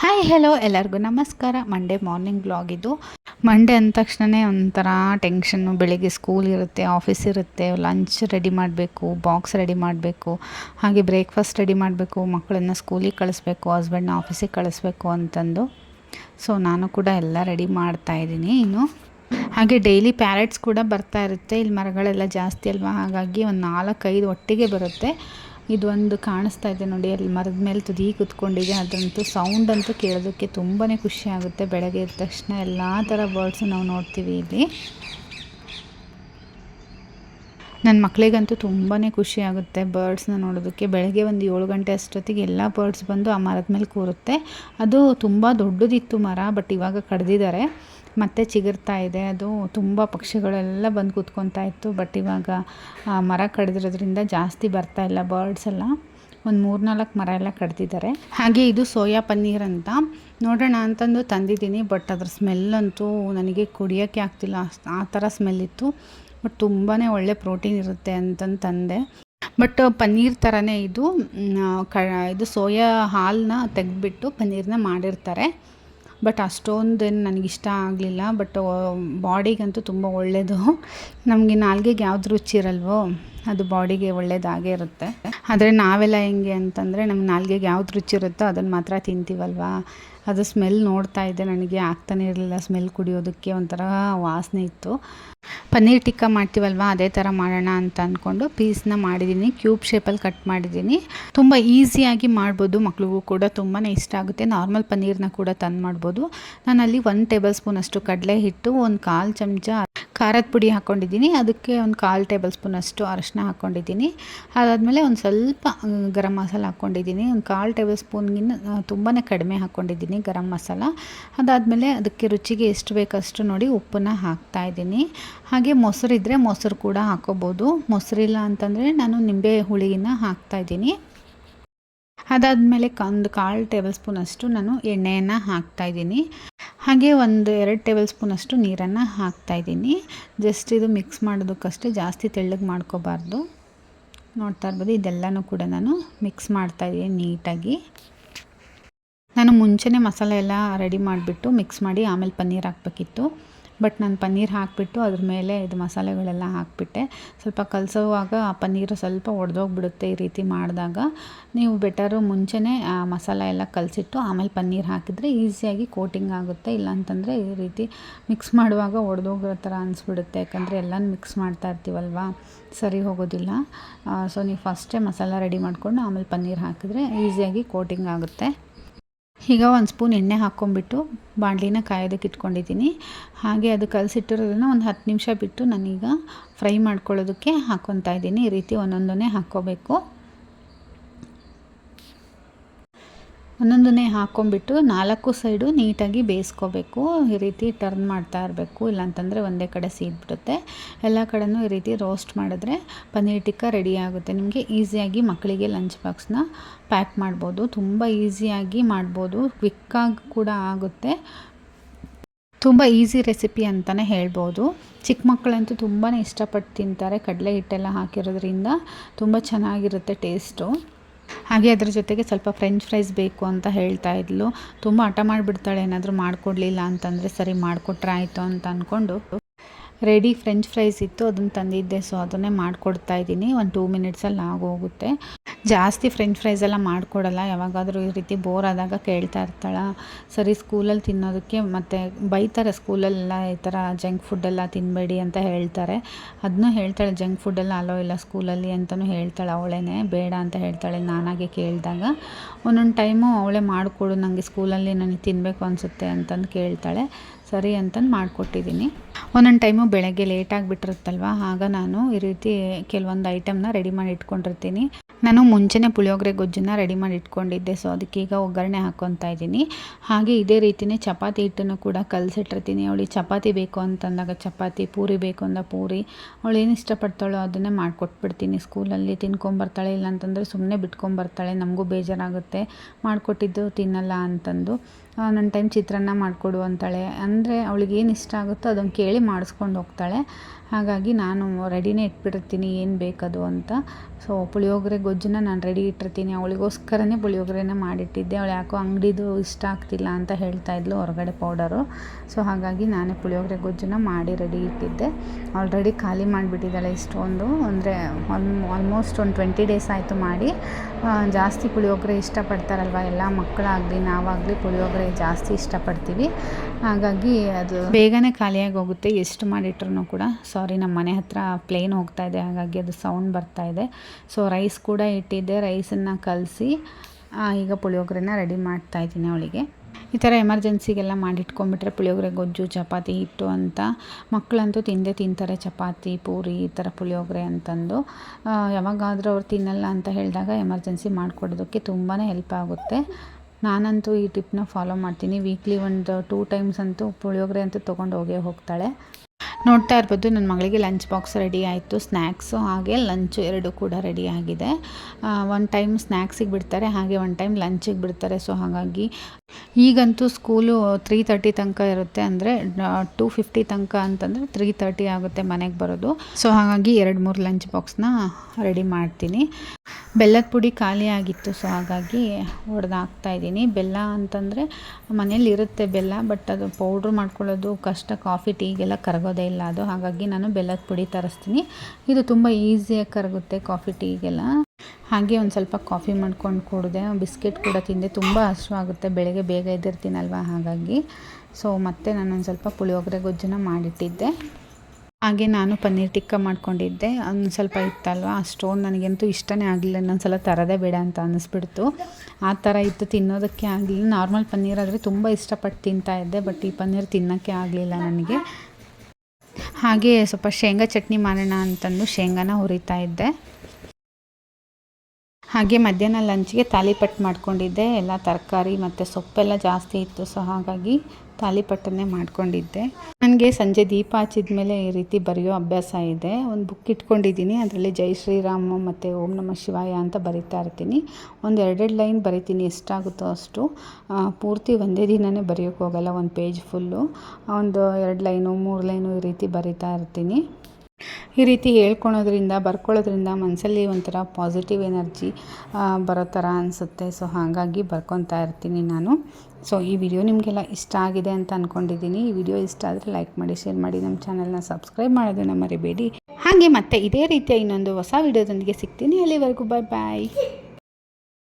Hi hello ಎಲ್ಲರಿಗೂ ನಮಸ್ಕಾರ. Monday morning blog ಇದು. ಮಂಡೇ ಅಂದ ತಕ್ಷಣವೇ ಒಂಥರ ಟೆನ್ಷನ್ನು ಬೆಳಿಗ್ಗೆ ಸ್ಕೂಲ್ ಇರುತ್ತೆ ಆಫೀಸ್ ಇರುತ್ತೆ ಲಂಚ್ ರೆಡಿ ಮಾಡಬೇಕು ಬಾಕ್ಸ್ ರೆಡಿ ಮಾಡಬೇಕು, ಹಾಗೆ ಬ್ರೇಕ್ಫಾಸ್ಟ್ ರೆಡಿ ಮಾಡಬೇಕು, ಮಕ್ಕಳನ್ನು ಸ್ಕೂಲಿಗೆ ಕಳಿಸ್ಬೇಕು ಹಸ್ಬೆಂಡ್ನ ಆಫೀಸಿಗೆ ಕಳಿಸ್ಬೇಕು ಅಂತಂದು. ಸೊ ನಾನು ಕೂಡ ಎಲ್ಲ ರೆಡಿ ಮಾಡ್ತಾ ಇದ್ದೀನಿ ಇನ್ನು. ಹಾಗೆ ಡೈಲಿ ಪ್ಯಾರೆಟ್ಸ್ ಕೂಡ ಬರ್ತಾ ಇರುತ್ತೆ. ಇಲ್ಲಿ ಮರಗಳೆಲ್ಲ ಜಾಸ್ತಿ ಅಲ್ವಾ? ಹಾಗಾಗಿ ಒಂದು ನಾಲ್ಕೈದು ಒಟ್ಟಿಗೆ ಬರುತ್ತೆ. ಇದು ಒಂದು ಕಾಣಿಸ್ತಾ ಇದೆ ನೋಡಿ, ಅಲ್ಲಿ ಮರದ ಮೇಲೆ ತುದಿ ಕುತ್ಕೊಂಡಿದೆ, ಅದಂತೂ ಸೌಂಡ್ ಅಂತೂ ಕೇಳೋದಕ್ಕೆ ತುಂಬಾ ಖುಷಿ ಆಗುತ್ತೆ. ಬೆಳಗ್ಗೆ ಎದ್ದ ತಕ್ಷಣ ಎಲ್ಲ ಥರ ಬರ್ಡ್ಸು ನಾವು ನೋಡ್ತೀವಿ ಇಲ್ಲಿ. ನನ್ನ ಮಕ್ಕಳಿಗಂತೂ ತುಂಬಾ ಖುಷಿ ಆಗುತ್ತೆ ಬರ್ಡ್ಸ್ನ ನೋಡೋದಕ್ಕೆ. ಬೆಳಗ್ಗೆ ಒಂದು ಏಳು ಗಂಟೆ ಅಷ್ಟೊತ್ತಿಗೆ ಎಲ್ಲ ಬರ್ಡ್ಸ್ ಬಂದು ಆ ಮರದ ಮೇಲೆ ಕೂರುತ್ತೆ. ಅದು ತುಂಬ ದೊಡ್ಡದಿತ್ತು ಮರ ಬಟ್ ಇವಾಗ ಕಡ್ದಿದ್ದಾರೆ. ಮತ್ತೆ ಚಿಗುರ್ತಾ ಇದೆ. ಅದು ತುಂಬ ಪಕ್ಷಿಗಳೆಲ್ಲ ಬಂದು ಕೂತ್ಕೊತಾ ಇತ್ತು. ಬಟ್ ಇವಾಗ ಮರ ಕಡಿದಿರೋದ್ರಿಂದ ಜಾಸ್ತಿ ಬರ್ತಾ ಇಲ್ಲ ಬರ್ಡ್ಸ್ ಎಲ್ಲ. ಒಂದು ಮೂರ್ನಾಲ್ಕು ಮರ ಎಲ್ಲ ಕಡ್ದಿದ್ದಾರೆ. ಹಾಗೆ ಇದು ಸೋಯಾ ಪನ್ನೀರ್ ಅಂತ. ನೋಡೋಣ ಅಂತಂದು ತಂದಿದ್ದೀನಿ. ಬಟ್ ಅದ್ರ ಸ್ಮೆಲ್ ಅಂತೂ ನನಗೆ ಕುಡಿಯೋಕ್ಕೆ ಆಗ್ತಿಲ್ಲ. ಆ ಥರ ಸ್ಮೆಲ್ ಇತ್ತು. ಬಟ್ ತುಂಬಾ ಒಳ್ಳೆ ಪ್ರೋಟೀನ್ ಇರುತ್ತೆ ಅಂತಂದು ತಂದೆ. ಬಟ್ ಪನ್ನೀರ್ ಥರನೇ ಇದು. ಕ, ಇದು ಸೋಯಾ ಹಾಲನ್ನ ತೆಗೆದ್ಬಿಟ್ಟು ಪನ್ನೀರನ್ನ ಮಾಡಿರ್ತಾರೆ. ಬಟ್ ಅಷ್ಟೊಂದೇನು ನನಗಿಷ್ಟ ಆಗಲಿಲ್ಲ. ಬಟ್ ಬಾಡಿಗಂತೂ ತುಂಬ ಒಳ್ಳೆಯದು ನಮಗೆ ನಾಲ್ಗೆಗೆ ಯಾವ್ದು ರುಚಿ ಇರಲ್ವೋ? ಅದು ಬಾಡಿಗೆ ಒಳ್ಳೇದಾಗೇ ಇರುತ್ತೆ. ಆದರೆ ನಾವೆಲ್ಲ ಹೆಂಗೆ ಅಂತಂದರೆ ನಮ್ಮ ನಾಲ್ಗೆಗೆ ಯಾವ್ದು ರುಚಿ ಇರುತ್ತೋ ಅದನ್ನು ಮಾತ್ರ ತಿಂತೀವಲ್ವಾ? ಅದು ಸ್ಮೆಲ್ ನೋಡ್ತಾ ಇದ್ದೆ ನನಗೆ ಆಗ್ತಾನೆ ಇರಲಿಲ್ಲ ಸ್ಮೆಲ್ ಕುಡಿಯೋದಕ್ಕೆ ಒಂಥರ ವಾಸನೆ ಇತ್ತು. ಪನ್ನೀರ್ ಟಿಕ್ಕ ಮಾಡ್ತೀವಲ್ವ? ಅದೇ ಥರ ಮಾಡೋಣ ಅಂತ ಅಂದ್ಕೊಂಡು ಪೀಸ್ನ ಮಾಡಿದ್ದೀನಿ ಕ್ಯೂಬ್ ಶೇಪಲ್ಲಿ ಕಟ್ ಮಾಡಿದ್ದೀನಿ ತುಂಬ ಈಸಿಯಾಗಿ ಮಾಡ್ಬೋದು, ಮಕ್ಳಿಗೂ ಕೂಡ ತುಂಬಾ ಇಷ್ಟ ಆಗುತ್ತೆ. ನಾರ್ಮಲ್ ಪನ್ನೀರ್ನ ಕೂಡ ತಂದು ಮಾಡ್ಬೋದು ಅಲ್ಲಿ ಒಂದು ಟೇಬಲ್ ಸ್ಪೂನ್ ಅಷ್ಟು ಕಡಲೆ ಹಿಟ್ಟು, ಒಂದು ಕಾಲು ಚಮಚ ಖಾರದ ಪುಡಿ ಹಾಕ್ಕೊಂಡಿದ್ದೀನಿ ಅದಕ್ಕೆ ಒಂದು ಕಾಲು ಟೇಬಲ್ ಸ್ಪೂನ್ ಅಷ್ಟು ಅರಶಿನ ಹಾಕ್ಕೊಂಡಿದ್ದೀನಿ ಅದಾದಮೇಲೆ ಒಂದು ಸ್ವಲ್ಪ ಗರಂ ಮಸಾಲ ಹಾಕ್ಕೊಂಡಿದ್ದೀನಿ ಒಂದು ಕಾಲು ಟೇಬಲ್ ಸ್ಪೂನ್ಗಿನ್ನ ತುಂಬಾ ಕಡಿಮೆ ಹಾಕ್ಕೊಂಡಿದ್ದೀನಿ ಗರಂ ಮಸಾಲ. ಅದಾದಮೇಲೆ ಅದಕ್ಕೆ ರುಚಿಗೆ ಎಷ್ಟು ಬೇಕಷ್ಟು ನೋಡಿ ಉಪ್ಪನ್ನ ಹಾಕ್ತಾ ಇದ್ದೀನಿ. ಹಾಗೆ ಮೊಸರಿದ್ದರೆ ಮೊಸರು ಕೂಡ ಹಾಕೋಬೋದು. ಮೊಸರಿಲ್ಲ ಅಂತಂದರೆ ನಾನು ನಿಂಬೆ ಹುಳಿನ ಹಾಕ್ತಾ ಇದ್ದೀನಿ. ಅದಾದಮೇಲೆ ಒಂದು ಕಾಲು ಟೇಬಲ್ ಸ್ಪೂನ್ ಅಷ್ಟು ನಾನು ಎಣ್ಣೆಯನ್ನು ಹಾಕ್ತಾ ಇದ್ದೀನಿ. ಹಾಗೆ ಒಂದು ಎರಡು ಟೇಬಲ್ ಸ್ಪೂನ್ ಅಷ್ಟು ನೀರನ್ನು ಹಾಕ್ತಾ ಇದ್ದೀನಿ. ಜಸ್ಟ್ ಇದು ಮಿಕ್ಸ್ ಮಾಡೋದಕ್ಕಷ್ಟೇ ಜಾಸ್ತಿ ತೆಳ್ಳಗೆ ಮಾಡ್ಕೋಬಾರ್ದು. ನೋಡ್ತಾ ಇರ್ಬೋದು, ಇದೆಲ್ಲನೂ ಕೂಡ ನಾನು ಮಿಕ್ಸ್ ಮಾಡ್ತಾ ಇದ್ದೀನಿ ನೀಟಾಗಿ. ನಾನು ಮುಂಚೆನೇ ಮಸಾಲೆ ಎಲ್ಲ ರೆಡಿ ಮಾಡಿಬಿಟ್ಟು ಮಿಕ್ಸ್ ಮಾಡಿ ಆಮೇಲೆ ಪನ್ನೀರ್ ಹಾಕಬೇಕಿತ್ತು. ಬಟ್ ನಾನು ಪನ್ನೀರ್ ಹಾಕಿಬಿಟ್ಟು ಅದ್ರ ಮೇಲೆ ಇದು ಮಸಾಲೆಗಳೆಲ್ಲ ಹಾಕಿಬಿಟ್ಟೆ. ಸ್ವಲ್ಪ ಕಲಸುವಾಗ ಆ ಪನ್ನೀರು ಸ್ವಲ್ಪ ಒಡೆದೋಗ್ಬಿಡುತ್ತೆ ಈ ರೀತಿ ಮಾಡಿದಾಗ. ನೀವು ಬೆಟರು ಮುಂಚೆನೇ ಆ ಮಸಾಲ ಎಲ್ಲ ಕಲಸಿಟ್ಟು ಆಮೇಲೆ ಪನ್ನೀರ್ ಹಾಕಿದರೆ ಈಸಿಯಾಗಿ ಕೋಟಿಂಗ್ ಆಗುತ್ತೆ. ಇಲ್ಲಾಂತಂದರೆ ಈ ರೀತಿ ಮಿಕ್ಸ್ ಮಾಡುವಾಗ ಒಡೆದೋಗೋ ಥರ ಅನಿಸ್ಬಿಡುತ್ತೆ. ಯಾಕಂದರೆ ಎಲ್ಲನೂ ಮಿಕ್ಸ್ ಮಾಡ್ತಾ ಇರ್ತೀವಲ್ವಾ? ಸರಿ ಹೋಗೋದಿಲ್ಲ. ಸೊ ನೀವು ಫಸ್ಟೇ ಮಸಾಲ ರೆಡಿ ಮಾಡಿಕೊಂಡು ಆಮೇಲೆ ಪನ್ನೀರ್ ಹಾಕಿದರೆ ಈಸಿಯಾಗಿ ಕೋಟಿಂಗ್ ಆಗುತ್ತೆ. ಈಗ ಒಂದು ಸ್ಪೂನ್ ಎಣ್ಣೆ ಹಾಕ್ಕೊಂಬಿಟ್ಟು ಬಾಣಲಿನ ಕಾಯೋದಕ್ಕೆ ಇಟ್ಕೊಂಡಿದ್ದೀನಿ. ಹಾಗೆ ಅದು ಕಲಸಿಟ್ಟಿರೋದನ್ನು ಒಂದು ಹತ್ತು ನಿಮಿಷ ಬಿಟ್ಟು ನಾನೀಗ ಫ್ರೈ ಮಾಡ್ಕೊಳ್ಳೋದಕ್ಕೆ ಹಾಕ್ಕೊತಾ ಇದ್ದೀನಿ. ಈ ರೀತಿ ಒಂದೊಂದನ್ನೇ ಹಾಕ್ಕೋಬೇಕು. ಒಂದೊಂದನ್ನೇ ಹಾಕ್ಕೊಂಬಿಟ್ಟು ನಾಲ್ಕು ಸೈಡು ನೀಟಾಗಿ ಬೇಯಿಸ್ಕೋಬೇಕು. ಈ ರೀತಿ ಟರ್ನ್ ಮಾಡ್ತಾ ಇರಬೇಕು. ಇಲ್ಲಾಂತಂದರೆ ಒಂದೇ ಕಡೆ ಸೀದ್ಬಿಡುತ್ತೆ. ಎಲ್ಲ ಕಡೆನೂ ಈ ರೀತಿ ರೋಸ್ಟ್ ಮಾಡಿದ್ರೆ ಪನ್ನೀರ್ ಟಿಕ್ಕ ರೆಡಿ ಆಗುತ್ತೆ. ನಿಮಗೆ ಈಸಿಯಾಗಿ ಮಕ್ಕಳಿಗೆ ಲಂಚ್ ಬಾಕ್ಸ್ನ ಪ್ಯಾಕ್ ಮಾಡ್ಬೋದು. ತುಂಬ ಈಸಿಯಾಗಿ ಮಾಡ್ಬೋದು. ಕ್ವಿಕ್ಕಾಗಿ ಕೂಡ ಆಗುತ್ತೆ. ತುಂಬ ಈಸಿ ರೆಸಿಪಿ ಅಂತಲೇ ಹೇಳ್ಬೋದು. ಚಿಕ್ಕ ಮಕ್ಕಳಂತೂ ತುಂಬಾ ಇಷ್ಟಪಟ್ಟು ತಿಂತಾರೆ. ಕಡಲೆ ಹಿಟ್ಟೆಲ್ಲ ಹಾಕಿರೋದ್ರಿಂದ ತುಂಬ ಚೆನ್ನಾಗಿರುತ್ತೆ ಟೇಸ್ಟು. ಹಾಗೆ ಅದ್ರ ಜೊತೆಗೆ ಸ್ವಲ್ಪ ಫ್ರೆಂಚ್ ಫ್ರೈಸ್ ಬೇಕು ಅಂತ ಹೇಳ್ತಾ ಇದ್ಲು. ತುಂಬ ಹಠ ಮಾಡಿಬಿಡ್ತಾಳೆ, ಏನಾದರೂ ಮಾಡಿಕೊಡ್ಲಿಲ್ಲ ಅಂತಂದರೆ ಸರಿ ಮಾಡಿಕೊಟ್ರೆ ಆಯಿತು ಅಂತ ಅಂದ್ಕೊಂಡು ರೆಡಿ ಫ್ರೆಂಚ್ ಫ್ರೈಸ್ ಇತ್ತು, ಅದನ್ನು ತಂದಿದ್ದೆ. ಸೊ ಅದನ್ನೇ ಮಾಡಿಕೊಡ್ತಾ ಇದ್ದೀನಿ. ಒಂದು ಟೂ ಮಿನಿಟ್ಸಲ್ಲಿ ಆಗೋಗುತ್ತೆ. ಜಾಸ್ತಿ ಫ್ರೆಂಚ್ ಫ್ರೈಸ್ ಎಲ್ಲ ಮಾಡಿಕೊಡಲ್ಲ. ಯಾವಾಗಾದರೂ ಈ ರೀತಿ ಬೋರ್ ಆದಾಗ ಕೇಳ್ತಾ ಇರ್ತಾಳೆ. ಸರಿ, ಸ್ಕೂಲಲ್ಲಿ ತಿನ್ನೋದಕ್ಕೆ ಮತ್ತು ಬೈತಾರೆ ಸ್ಕೂಲಲ್ಲೆಲ್ಲ ಈ ಥರ ಜಂಕ್ ಫುಡ್ಡೆಲ್ಲ ತಿನ್ನಬೇಡಿ ಅಂತ ಹೇಳ್ತಾರೆ. ಅದನ್ನೂ ಹೇಳ್ತಾಳೆ ಜಂಕ್ ಫುಡ್ಡೆಲ್ಲ ಅಲೋ ಇಲ್ಲ ಸ್ಕೂಲಲ್ಲಿ ಅಂತಲೂ ಹೇಳ್ತಾಳೆ ಅವಳೇ ಬೇಡ ಅಂತ ಹೇಳ್ತಾಳೆ ನಾನಾಗೆ ಕೇಳಿದಾಗ. ಒಂದೊಂದು ಟೈಮು ಅವಳೇ ಮಾಡಿಕೊಡು ನನಗೆ ಸ್ಕೂಲಲ್ಲಿ ನನಗೆ ತಿನ್ನಬೇಕು ಅನಿಸುತ್ತೆ ಅಂತಂದು ಕೇಳ್ತಾಳೆ. ಸರಿ ಅಂತಂದು ಮಾಡಿಕೊಟ್ಟಿದ್ದೀನಿ ಒಂದೊಂದು ಟೈಮು ಬೆಳಗ್ಗೆ ಲೇಟಾಗಿ ಬಿಟ್ಟಿರುತ್ತಲ್ವ ಆಗ ನಾನು ಈ ರೀತಿ ಕೆಲವೊಂದು ಐಟಮ್ನ ರೆಡಿ ಮಾಡಿ ಇಟ್ಕೊಂಡಿರ್ತೀನಿ. ನಾನು ಮುಂಚೆನೇ ಪುಳಿಯೋಗರೆ ಗೊಜ್ಜನ್ನ ರೆಡಿ ಮಾಡಿ ಇಟ್ಕೊಂಡಿದ್ದೆ. ಸೊ ಅದಕ್ಕೆ ಈಗ ಒಗ್ಗರಣೆ ಹಾಕ್ಕೊತಾ ಇದ್ದೀನಿ ಹಾಗೆ ಇದೇ ರೀತಿಯೇ ಚಪಾತಿ ಹಿಟ್ಟನ್ನು ಕೂಡ ಕಲಸಿಟ್ಟಿರ್ತೀನಿ. ಅವಳಿಗೆ ಚಪಾತಿ ಬೇಕು ಅಂತಂದಾಗ ಚಪಾತಿ, ಪೂರಿ ಬೇಕು ಅಂದ ಪೂರಿ. ಅವಳು ಏನು ಇಷ್ಟಪಡ್ತಾಳೋ ಅದನ್ನೇ ಮಾಡಿಕೊಟ್ಬಿಡ್ತೀನಿ. ಸ್ಕೂಲಲ್ಲಿ ತಿನ್ಕೊಂಬರ್ತಾಳೆ, ಇಲ್ಲಾಂತಂದರೆ ಸುಮ್ಮನೆ ಬಿಟ್ಕೊಂಬರ್ತಾಳೆ. ನಮಗೂ ಬೇಜಾರಾಗುತ್ತೆ. ಮಾಡಿಕೊಟ್ಟಿದ್ದು ತಿನ್ನಲ್ಲ ಅಂತಂದು. ನನ್ನ ಟೈಮ್ ಚಿತ್ರಾನ್ನ ಮಾಡಿಕೊಡು ಅಂತಾಳೆ. ಅಂದ ಅಂದರೆ ಅವಳಿಗೆ ಏನು ಇಷ್ಟ ಆಗುತ್ತೋ ಅದನ್ನು ಕೇಳಿ ಮಾಡಿಸ್ಕೊಂಡು ಹೋಗ್ತಾಳೆ. ಹಾಗಾಗಿ ನಾನು ರೆಡಿನೇ ಇಟ್ಬಿಟ್ಟಿರ್ತೀನಿ, ಏನು ಬೇಕದು ಅಂತ. ಸೊ ಪುಳಿಯೋಗರೆ ಗೊಜ್ಜನ್ನ ನಾನು ರೆಡಿ ಇಟ್ಟಿರ್ತೀನಿ. ಅವಳಿಗೋಸ್ಕರನೇ ಪುಳಿಯೋಗರೆನ ಮಾಡಿಟ್ಟಿದ್ದೆ. ಅವಳು ಯಾಕೋ ಅಂಗಡಿದು ಇಷ್ಟ ಆಗ್ತಿಲ್ಲ ಅಂತ ಹೇಳ್ತಾ ಇದ್ಲು ಹೊರಗಡೆ ಪೌಡರು. ಸೊ ಹಾಗಾಗಿ ನಾನೇ ಪುಳಿಯೋಗರೆ ಗೊಜ್ಜನ್ನ ಮಾಡಿ ರೆಡಿ ಇಟ್ಟಿದ್ದೆ. ಆಲ್ರೆಡಿ ಖಾಲಿ ಮಾಡಿಬಿಟ್ಟಿದ್ದಾಳೆ ಇಷ್ಟೊಂದು. ಅಂದರೆ ಆಲ್ಮೋಸ್ಟ್ ಒಂದು ಟ್ವೆಂಟಿ ಡೇಸ್ ಆಯಿತು ಮಾಡಿ. ಜಾಸ್ತಿ ಪುಳಿಯೋಗರೆ ಇಷ್ಟಪಡ್ತಾರಲ್ವ? ಎಲ್ಲ ಮಕ್ಕಳಾಗಲಿ, ನಾವಾಗಲಿ ಪುಳಿಯೋಗರೆ ಜಾಸ್ತಿ ಇಷ್ಟಪಡ್ತೀವಿ. ಹಾಗಾಗಿ ಅದು ಬೇಗನೆ ಖಾಲಿಯಾಗಿ ಹೋಗುತ್ತೆ ಎಷ್ಟು ಮಾಡಿಟ್ರು ಕೂಡ. ಸಾರಿ ನಮ್ಮ ಮನೆ ಹತ್ರ ಪ್ಲೇನ್ ಹೋಗ್ತಾ ಇದೆ. ಹಾಗಾಗಿ ಅದು ಸೌಂಡ್ ಬರ್ತಾ ಇದೆ. ಸೊ ರೈಸ್ ಕೂಡ ಇಟ್ಟಿದ್ದೆ. ರೈಸನ್ನು ಕಲಸಿ ಈಗ ಪುಳಿಯೋಗರೆನ ರೆಡಿ ಮಾಡ್ತಾ ಇದ್ದೀನಿ ಅವಳಿಗೆ. ಈ ಥರ ಎಮರ್ಜೆನ್ಸಿಗೆಲ್ಲ ಮಾಡಿಟ್ಕೊಂಡ್ಬಿಟ್ರೆ ಪುಳಿಯೋಗರೆ, ಗೊಜ್ಜು, ಚಪಾತಿ ಹಿಟ್ಟು ಅಂತ. ಮಕ್ಕಳಂತೂ ತಿಂದೇ ತಿಂತಾರೆ ಚಪಾತಿ, ಪೂರಿ, ಈ ಥರ ಪುಳಿಯೋಗರೆ ಅಂತಂದು. ಯಾವಾಗಾದರೂ ಅವ್ರು ತಿನ್ನಲ್ಲ ಅಂತ ಹೇಳಿದಾಗ ಎಮರ್ಜೆನ್ಸಿ ಮಾಡಿಕೊಡೋದಕ್ಕೆ ತುಂಬಾ ಹೆಲ್ಪ್ ಆಗುತ್ತೆ. ನಾನಂತೂ ಈ ಟಿಪ್ನ ಫಾಲೋ ಮಾಡ್ತೀನಿ. ವೀಕ್ಲಿ ಒಂದು ಟೂ ಟೈಮ್ಸ್ ಅಂತೂ ಪುಳಿಯೋಗರೆ ಅಂತೂ ತೊಗೊಂಡು ಹೋಗೇ ಹೋಗ್ತಾಳೆ. ನೋಡ್ತಾ ಇರ್ಬೋದು ನನ್ನ ಮಗಳಿಗೆ ಲಂಚ್ ಬಾಕ್ಸ್ ರೆಡಿ ಆಯಿತು ಸ್ನ್ಯಾಕ್ಸು ಹಾಗೆ ಲಂಚು ಎರಡು ಕೂಡ ರೆಡಿ ಆಗಿದೆ. ಒನ್ ಟೈಮ್ ಸ್ನ್ಯಾಕ್ಸಿಗೆ ಬಿಡ್ತಾರೆ, ಹಾಗೆ ಒನ್ ಟೈಮ್ ಲಂಚಿಗೆ ಬಿಡ್ತಾರೆ. ಸೊ ಹಾಗಾಗಿ ಈಗಂತೂ ಸ್ಕೂಲು ತ್ರೀ ತರ್ಟಿ ತನಕ ಇರುತ್ತೆ ಅಂದರೆ ಟೂ ಫಿಫ್ಟಿ ತನಕ ಅಂತಂದರೆ ತ್ರೀ ತರ್ಟಿ ಆಗುತ್ತೆ ಮನೆಗೆ ಬರೋದು. ಸೊ ಹಾಗಾಗಿ ಎರಡು ಮೂರು ಲಂಚ್ ಬಾಕ್ಸ್ನ ರೆಡಿ ಮಾಡ್ತೀನಿ. ಬೆಲ್ಲದ ಪುಡಿ ಖಾಲಿ ಆಗಿತ್ತು ಸೊ ಹಾಗಾಗಿ ಹಾಕ್ತಾ ಇದ್ದೀನಿ. ಬೆಲ್ಲ ಅಂತಂದರೆ ಮನೇಲಿ ಇರುತ್ತೆ ಬೆಲ್ಲ ಬಟ್ ಅದು ಪೌಡ್ರ್ ಮಾಡ್ಕೊಳ್ಳೋದು ಕಷ್ಟ ಕಾಫಿ ಟೀಗೆಲ್ಲ ಕರಗೋದೇ ಇಲ್ಲ ಅದು. ಹಾಗಾಗಿ ನಾನು ಬೆಲ್ಲದ ಪುಡಿ ತರಿಸ್ತೀನಿ. ಇದು ತುಂಬ ಈಸಿಯಾಗಿ ಕರಗುತ್ತೆ ಕಾಫಿ ಟೀಗೆಲ್ಲ ಹಾಗೆ ಒಂದು ಸ್ವಲ್ಪ ಕಾಫಿ ಮಾಡ್ಕೊಂಡು ಕುಡಿದೆ, ಬಿಸ್ಕೆಟ್ ಕೂಡ ತಿಂದೆ. ತುಂಬ ಹಸುವಾಗುತ್ತೆ ಬೆಳಗ್ಗೆ ಬೇಗ ಎದ್ದಿರ್ತೀನಲ್ವ? ಹಾಗಾಗಿ. ಸೊ ಮತ್ತೆ ನಾನು ಒಂದು ಸ್ವಲ್ಪ ಪುಳಿಯೋಗರೆ ಗೊಜ್ಜನ ಮಾಡಿಟ್ಟಿದ್ದೆ. ಹಾಗೆ ನಾನು ಪನ್ನೀರ್ ಟಿಕ್ಕ ಮಾಡ್ಕೊಂಡಿದ್ದೆ. ಒಂದು ಸ್ವಲ್ಪ ಇತ್ತಲ್ವ? ಸ್ಟೋನ್ ನನಗಂತೂ ಇಷ್ಟನೇ ಆಗಲಿಲ್ಲ. ಇನ್ನೊಂದು ಸಲ ತರೋದೇ ಬೇಡ ಅಂತ ಅನ್ನಿಸ್ಬಿಡ್ತು ಆ ಥರ ಇತ್ತು. ತಿನ್ನೋದಕ್ಕೆ ಆಗಲಿಲ್ಲ. ನಾರ್ಮಲ್ ಪನ್ನೀರ್ ಆದರೆ ತುಂಬ ಇಷ್ಟಪಟ್ಟು ತಿಂತಾ ಇದ್ದೆ. ಬಟ್ ಈ ಪನ್ನೀರ್ ತಿನ್ನೋಕ್ಕೆ ಆಗಲಿಲ್ಲ ನನಗೆ. ಹಾಗೆ ಸ್ವಲ್ಪ ಶೇಂಗಾ ಚಟ್ನಿ ಮಾಡೋಣ ಅಂತಂದು ಶೇಂಗಾನ ಹುರಿತಾ ಇದ್ದೆ. ಹಾಗೆ ಮಧ್ಯಾಹ್ನ ಲಂಚ್ಗೆ ತಾಲಿಪಟ್ಟು ಮಾಡ್ಕೊಂಡಿದ್ದೆ. ಎಲ್ಲ ತರಕಾರಿ ಮತ್ತು ಸೊಪ್ಪೆಲ್ಲ ಜಾಸ್ತಿ ಇತ್ತು, ಸೊ ಹಾಗಾಗಿ ತಾಲಿಪಟ್ಟನ್ನೇ ಮಾಡ್ಕೊಂಡಿದ್ದೆ. ನನಗೆ ಸಂಜೆ ದೀಪ ಹಚ್ಚಿದ ಮೇಲೆ ಈ ರೀತಿ ಬರೆಯೋ ಅಭ್ಯಾಸ ಇದೆ. ಒಂದು ಬುಕ್ ಇಟ್ಕೊಂಡಿದ್ದೀನಿ ಅದರಲ್ಲಿ ಜೈ ಶ್ರೀರಾಮ ಮತ್ತು ಓಂ ನಮ ಶಿವಾಯ ಅಂತ ಬರಿತಾ ಇರ್ತೀನಿ. ಒಂದು ಎರಡೆರಡು ಲೈನ್ ಬರಿತೀನಿ. ಎಷ್ಟಾಗುತ್ತೋ ಅಷ್ಟು. ಪೂರ್ತಿ ಒಂದೇ ದಿನವೇ ಬರೆಯೋಕ್ಕೋಗಲ್ಲ ಒಂದು ಪೇಜ್ ಫುಲ್ಲು ಒಂದು ಎರಡು ಲೈನು, ಮೂರು ಲೈನು ಈ ರೀತಿ ಬರಿತಾ ಇರ್ತೀನಿ. ಈ ರೀತಿ ಹೇಳ್ಕೊಳೋದ್ರಿಂದ ಬರ್ಕೊಳ್ಳೋದ್ರಿಂದ ಮನಸ್ಸಲ್ಲಿ ಒಂಥರ ಪಾಸಿಟಿವ್ ಎನರ್ಜಿ ಬರೋ ಥರ ಅನಿಸುತ್ತೆ. ಸೊ ಹಾಗಾಗಿ ಬರ್ಕೊತಾ ಇರ್ತೀನಿ ನಾನು. ಸೊ ಈ ವಿಡಿಯೋ ನಿಮಗೆಲ್ಲ ಇಷ್ಟ ಆಗಿದೆ ಅಂತ ಅಂದ್ಕೊಂಡಿದ್ದೀನಿ ಈ ವಿಡಿಯೋ ಇಷ್ಟ ಆದರೆ ಲೈಕ್ ಮಾಡಿ ಶೇರ್ ಮಾಡಿ. ನಮ್ಮ ಚಾನಲ್ನ ಸಬ್ಸ್ಕ್ರೈಬ್ ಮಾಡೋದನ್ನು ಮರಿಬೇಡಿ. ಹಾಗೆ ಮತ್ತೆ ಇದೇ ರೀತಿಯ ಇನ್ನೊಂದು ಹೊಸ ವಿಡಿಯೋದೊಂದಿಗೆ ಸಿಗ್ತೀನಿ. ಅಲ್ಲಿವರೆಗೂ ಬಾಯ್ ಬಾಯ್